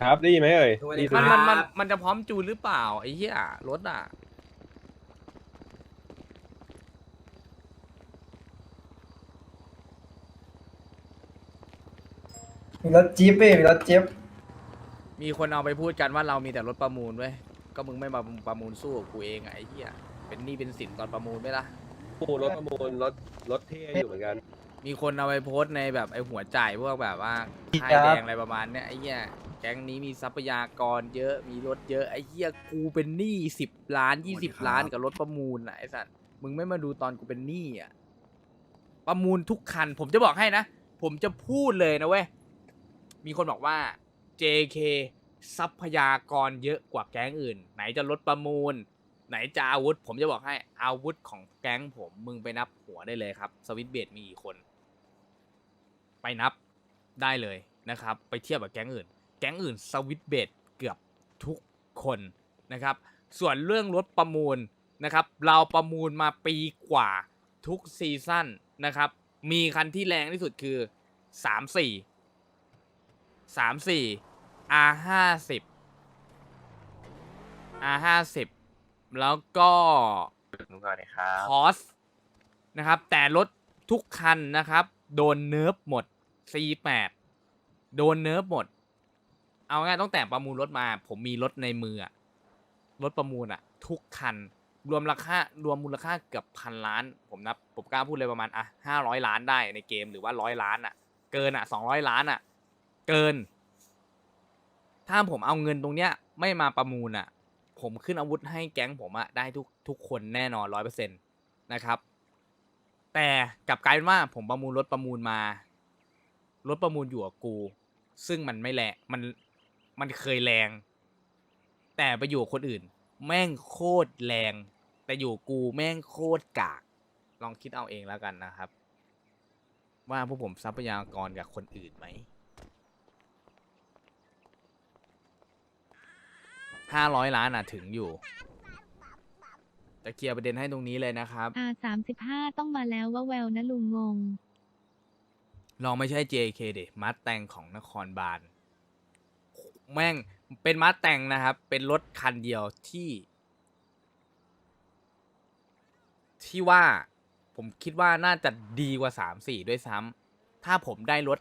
ครับได้ยินไหมเอ่ยสวัสได้ดียินคไหรัมบมันมันมันจะพร้อมจูนหรือเปล่าไอ้เหี้ยรถอะ มีรถจี๊ปเว้ยมีรถจี๊ปมีคนเอาไปพูดกันว่าเรามีแต่รถประมูลเว้ยก็มึงไม่มาประมูลสู้กับกูเองอะไอ้เหี้ยเป็นหนี้เป็นสินตอนประมูลไหมล่ะประมูลรถประมูลรถรถเท่อยู่เหมือนกันมีคนเอาไปโพสต์ในแบบไอ้หัวจ่ายพวกแบบว่าค่ายแดงอะไรประมาณเนี้ยไอ้เหี้ยแก๊งนี้มีทรัพยากรเยอะมีรถเยอะไอ้เหี้ยกูเป็นหนี้สิบล้านยี่สิบล้านกับรถประมูลอะไอ้สัตว์มึงไม่มาดูตอนกูเป็นหนี้อะประมูลทุกคัน ผมจะบอกให้นะ ผมจะพูดเลยนะเว้ยมีคนบอกว่า JK ทรัพยากรเยอะกว่าแก๊งอื่น ไหนจะรถประมูล ไหนจะอาวุธ ผมจะบอกให้อาวุธของแก๊งผมมึงไปนับหัวได้เลยครับ สวิตช์เบดมีกี่คน ไปนับได้เลยนะครับ ไปเทียบกับแก๊งอื่น แก๊งอื่นสวิตช์เบดเกือบทุกคนนะครับ ส่วนเรื่องรถประมูลนะครับ เราประมูลมาปีกว่าทุกซีซั่นนะครับ มีคันที่แรงที่สุดคือ 3 4 3 4 R 5 0 R 5 0 แล้วก็ลุงก่อนเลยครับคอสนะครับ แต่รถทุกคันนะครับ โดนเนิร์ฟหมด C8 โดนเนิร์ฟหมด เอาง่ายตั้งแต่ประมูลรถมา ผมมีรถในมืออะรถประมูลอะทุกคัน รวมราคารวมมูลค่าเกือบพันล้าน ผมนับผมกล้าพูดเลยประมาณอะห้าร้อยล้านได้ในเกมหรือว่าร้อยล้านอะเกินอะสองร้อยล้านอะเกิน ถ้าผมเอาเงินตรงเนี้ย ไม่มาประมูลอะผมขึ้นอาวุธให้แก๊งผมอะได้ทุกทุกคนแน่นอนร้อยเปอร์เซ็นต์นะครับ แต่กลับกลายเป็นว่าผมประมูลรถประมูลมารถประมูลอยู่กับกู ซึ่งมันไม่แรงมัน มันเคยแรง แต่ไปอยู่กับคนอื่น แม่งโคตรแรง แต่อยู่กูแม่งโคตรกาก ลองคิดเอาเองแล้วกันนะครับ ว่าพวกผมทรัพยากรกับคนอื่นไหมห้าร้อยล้านอะถึงอยู่ จะเคลียร์ประเด็นให้ตรงนี้เลยนะครับ อาสามสิบห้าต้องมาแล้วว่าแววนะลุงงง ลองไม่ใช่ JK เดมัดแต่งของนครบาล แม่งเป็นมัดแต่งนะครับ เป็นรถคันเดียวที่ ที่ว่าผมคิดว่าน่าจะดีกว่า 3 4 ด้วยซ้ำถ้าผมได้รถ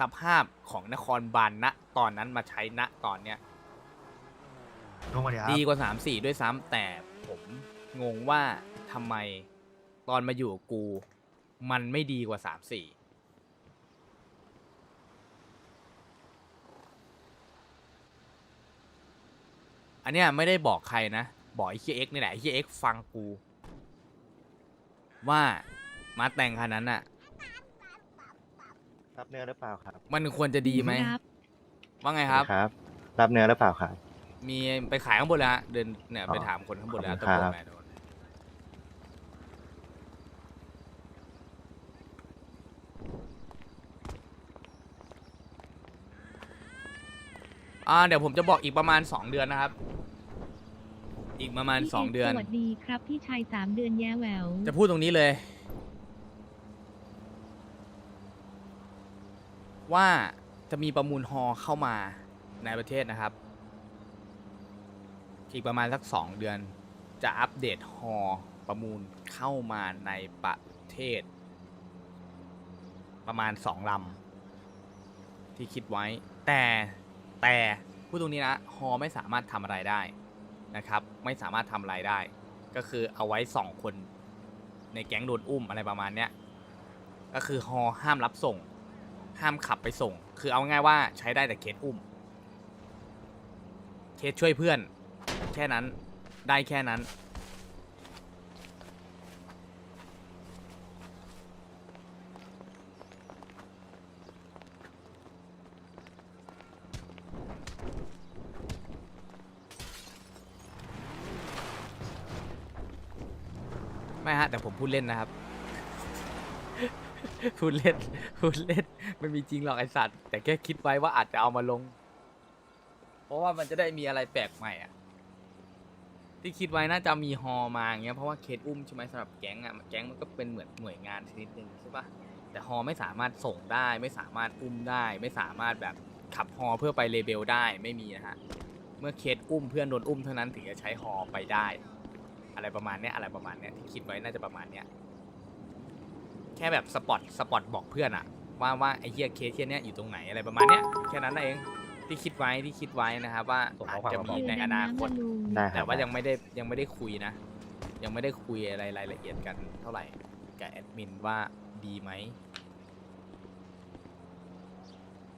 สภาพของนครบาลณตอนนั้นมาใช้ณตอนเนี้ยลุงก่อนเลยครับดีกว่า 3 4 ด้วยซ้ำแต่ผมงงว่าทำไมตอนมาอยู่กับกูมันไม่ดีกว่า 3 4 อันเนี้ยไม่ได้บอกใครนะ บอกไอ้เฮียเอ็กนี่แหละไอ้เฮียเอ็กฟังกู ว่ามาแต่งคันนั้นอะรับเนื้อหรือเปล่าครับมันควรจะดีไหมครับ ว่าไงครับ ครับ รับเนื้อหรือเปล่าครับ มีไปขายข้างบนเลยฮะเดินเนี่ยอ๋อไปถามคนข้างบนเลยฮะขตะอบโกคุณนครับมาโดน อ่าเดี๋ยวผมจะบอกอีกประมาณ 2 เดือนนะครับ อีกประมาณ พี่2เดือน สวัสดีครับพี่ชายสามเดือนแย่แหววจะพูดตรงนี้เลย ว่าจะมีประมูลฮอเข้ามาในประเทศนะครับ อีกประมาณสักสองเดือน จะอัปเดตฮอประมูลเข้ามาในประเทศ ประมาณสองลำที่คิดไว้ แต่ แต่พูดตรงนี้นะฮอไม่สามารถทำอะไรได้นะครับ ไม่สามารถทำอะไรได้ ก็คือเอาไว้สองคน ในแก๊งโดนอุ้มอะไรประมาณเนี้ยก็คือฮอห้ามรับส่ง ห้ามขับไปส่ง คือเอาง่ายว่าใช้ได้แต่เคสอุ้ม เคสช่วยเพื่อน แค่นั้นได้แค่นั้น ไม่ฮะ แต่ผมพูดเล่นนะครับ พูดเล่น พูดเล่น ไม่มีจริงหรอกไอสัตว์ แต่แค่คิดไว้ว่าอาจจะเอามาลง เพราะว่ามันจะได้มีอะไรแปลกใหม่อะ ที่คิดไว้น่าจะมีฮอมาอย่างเงี้ย เพราะว่าเคสอุ้มใช่ไหมสำหรับแก๊งอะ แก๊งมันก็เป็นเหมือนหน่วยงานชนิดหนึ่งใช่ปะแต่ฮอไม่สามารถส่งได้ ไม่สามารถอุ้มได้ ไม่สามารถแบบขับฮอเพื่อไปเลเบลได้ไม่มีนะฮะ เมื่อเคสอุ้มเพื่อนโดนอุ้มเท่านั้นถึงจะใช้ฮอไปได้ อะไรประมาณเนี้ยอะไรประมาณเนี้ยที่คิดไว้น่าจะประมาณเนี้ยแค่แบบสปอตสปอตบอกเพื่อนอะว่าว่าไอ้เฮียเคสเฮียเนี้ยอยู่ตรงไหนอะไรประมาณเนี้ยแค่นั้นเองที่คิดไว้ที่คิดไว้นะครับว่าส่งอาข้อจความจะมาบอก มีในเรืออดำนาน้ำคตนะลุงได้ครัแต่บว่ายังไม่ได้ยังไม่ได้คุยนะ ยังไม่ได้คุยอะไรรายละเอียดกันเท่าไหร่กับแอดมินว่าดีไหม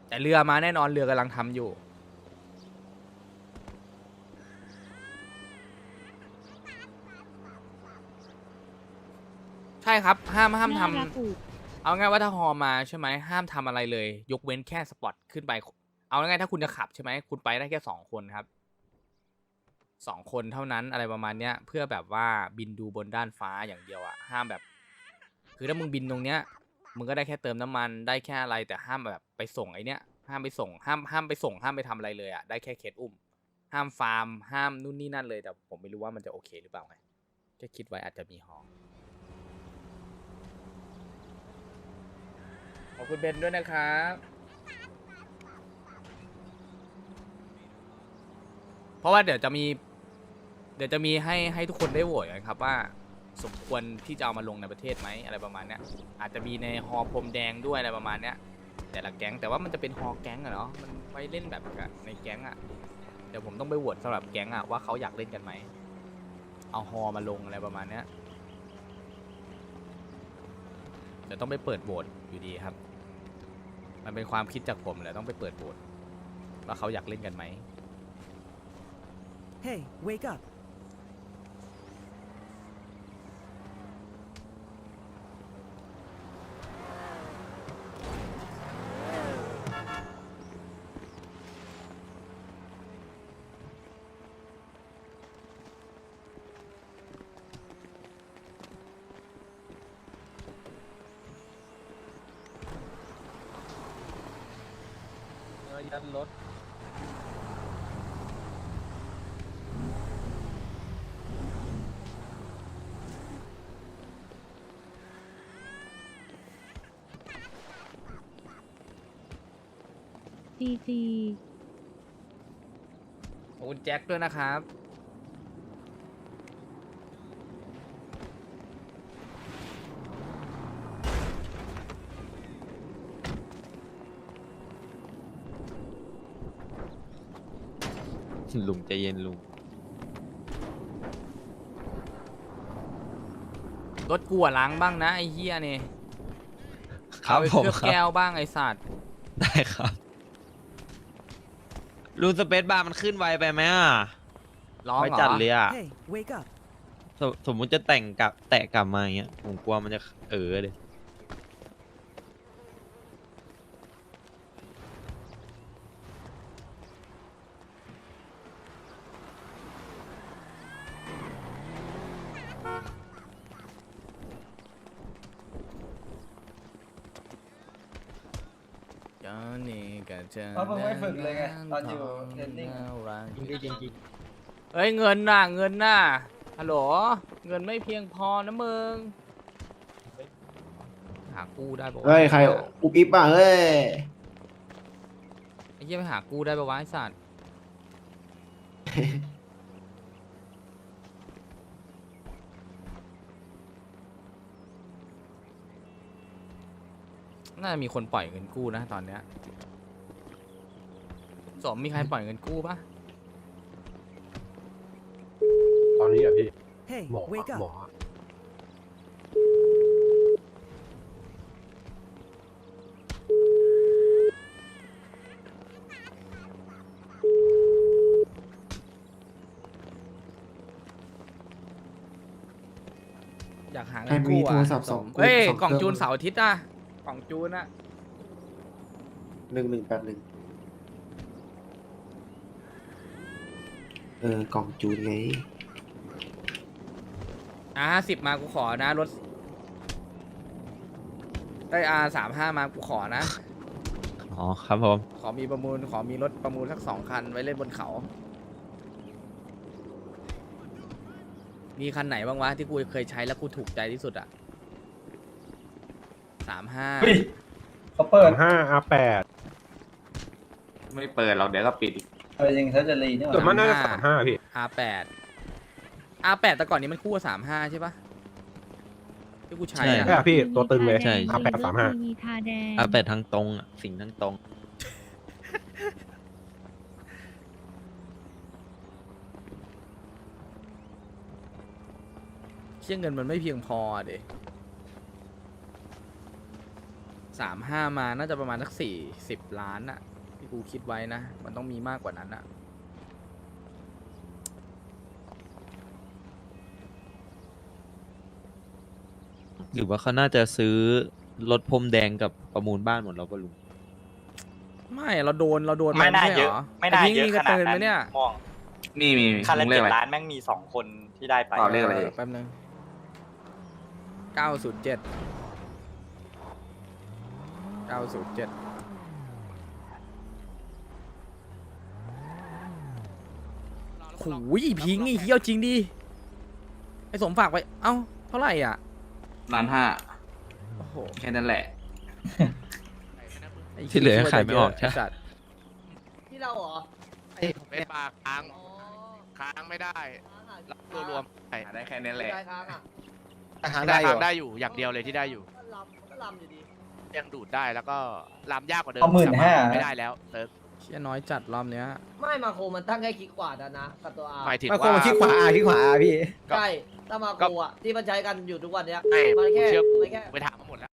แต่เรือมาแน่นอนเรือกำลังทำอยู่ ช่ครับ ห้ามห้ามทน่รักอุำเอาง่ายว่าถ้าฮอมาใช่ไหมห้ามทำอะไรเลย ยกเว้นแค่สปอตขึ้นไป เอาง่ายๆถ้าคุณจะขับใช่ไหมคุณไปได้แค่สองคนครับสองคนเท่านั้นอะไรประมาณเนี้ย เพื่อแบบว่าบินดูบนด้านฟ้าอย่างเดียวอะห้ามแบบ คือถ้ามึงบินตรงเนี้ยมึงก็ได้แค่เติมน้ำมันได้แค่อะไรแต่ห้ามแบบไปส่งไอเนี้ยห้ามไปส่งห้ามห้ามไปส่งห้ามไปทำอะไรเลยอะได้แค่เคสอุ้ม ห้ามฟาร์มห้ามนู่นนี่นั่นเลยแต่ผมไม่รู้ว่ามันจะโอเคหรือเปล่าไงแค่คิดไว้อาจจะมีฮอ อบคุณเบนด้วยนะครับเพราะว่าเดี๋ยวจะมี เดี๋ยวจะมีให้ให้ทุกคนได้โหวตกันครับว่า สมควรที่จะเอามาลงในประเทศไหมอะไรประมาณเนี้ยอาจจะมีในฮอพรมแดงด้วยอะไรประมาณเนี้ยแต่ละแก๊งแต่ว่ามันจะเป็นฮอแก๊งอะเนาะมันไว้เล่นแบบกับในแก๊งอะเดี๋ยวผมต้องไปโหวตสำหรับแก๊งอะว่าเขาอยากเล่นกันไหมเอาฮอมาลงอะไรประมาณเนี้ยเดี๋ยวต้องไปเปิดโหวตอยู่ดีครับ มันเป็นความคิดจากผมแหละต้องไปเปิดโหวตว่าเขาอยากเล่นกันไหม Hey, wake up. ยันรถจีจีขอบคุณแจ็คด้วยนะครับ ลุงใจเย็นลุง รถกูอะล้างบ้างนะไอ้เฮียนี่ครับเอาไปผมเคลือบครับแก้วบ้างไอ้สัตว์ได้ครับลุงสเปซบาร์มันขึ้นไวไปไหมอะร้องไวเหรอจัดเลยอะ Hey, wake up. สมสมมุติจะแต่งกลับแตะกลับมาอย่างเงี้ยผมกลัวมันจะเออเลย เจ้านี่ก็จะ เพราะมึงไม่ฝึกเลยไงตอนอยู่เทรนนิ่งจริงจริงเอ้ยเงินน่ะเงินน่ะฮัลโหลเงินไม่เพียงพอนะมึงหากู้ได้ปะวะเฮ้ยใครอุบอิบอะเฮ้ยไอ้เหี้ยไปหากู้ได้ปะวะไอ้สัตว์น่าจะมีคนปล่อยเงินกู้นะตอนเนี้ย สมมีใครปล่อยเงินกู้ปะตอนนี้อะพี่ Hey, หมอ wake หมอ up. อยากหาเงิใครนมีกู้โทอะรศัพท์สองเฮ้ยสองกล่องเครื่องจูนเสาร์อาทิตย์อะกล่องจูนอะหนึ่งหนึ่งแปดหนึ่ง เออกล่องจูนไงอ่าสิบมากูขอนะรถไอยอาสามห้ามากูขอนะ อ๋อครับผม ขอมีประมูลขอมีรถประมูลสักสองคันไว้เล่นบนเขา มีคันไหนบ้างวะที่กูเคยใช้แล้วกูถูกใจที่สุดอะสามห้าเฮ้ยเขาเปิดห้าอาแปดไม่เปิดหรอกเดี๋ยวก็ปิดอีก เออจริงเขาจะรีนี่หส่วนมากว่าน่าจะสามห้าพี่ R8 R8 แต่ก่อนนี้มันคู่กับ35 ใช่ปะที่กูใช้ใช่อะใช่อะพี่ตัวตึงเลยใช่ อาแปดสามห้ามีทาแดงอาแปดทางตรงอะสิ่งทางตรงเชี่ยเงินมันไม่เพียงพอเด็สามห้ามาน่าจะประมาณสักสี่สิบล้านอะที่ กูคิดไว้นะ มันต้องมีมากกว่านั้นอะหรือว่าเขาน่าจะซื้อรถพรมแดงกับประมูลบ้านหมดแล้วป่ะลุง ไม่เราโดนเราโดนไม่น่าใช่เยหอะรไม่น่าอ้พิงเยอะนี่ขก็นาดเตือนนั้ไหมนเนี่ยมองมีมีมีคันละลุงเรีเจ็ยกดอะไรล้านแม่งมีสองคนที่ได้ไปอ๋อเรียกอะไรแป๊บนึงเก้าศูนย์เจ็ดเก้าศูนย์เจ็ด หูยพิงค์ไอ้เหี้ยจริงดิไอ้สมฝากไปเอ้าเท่าไหร่อะล้านห้าโอ้โหแค่นั้นแหละไอ้ที่เหลือขายไม่ออกใช่ไสัตว์ที่เราเหรอเป็นปากค้างค้างไม่ได้รวมรวมๆไปได้แค่นั้นแหละ ได้ค้างอะค้างได้ค้างได้อยู่อย่างเดียวเลยที่ได้อยู่ ก็ลำก็ลำอยู่ดียังดูดได้แล้วก็ลามยากกว่าเดิมเอาหมื่นห้าแต่ว่ไม่ได้แล้วเติร์ก เชี่ยน้อยจัดรอบเนี้ย ไม่มาโคมันตั้งแค่คลิกขวานะนะกับตัวอาหมายถึงมาโคว่า มาคิดขวาอาคิดขวาอาพี่ ใช่ถ้ามาโคอะที่มันใช้กันอยู่ทุกวันเนี้ย ไม่มันแค่เชื่อกูมันแค่ ไปถามมาหมดแล้ว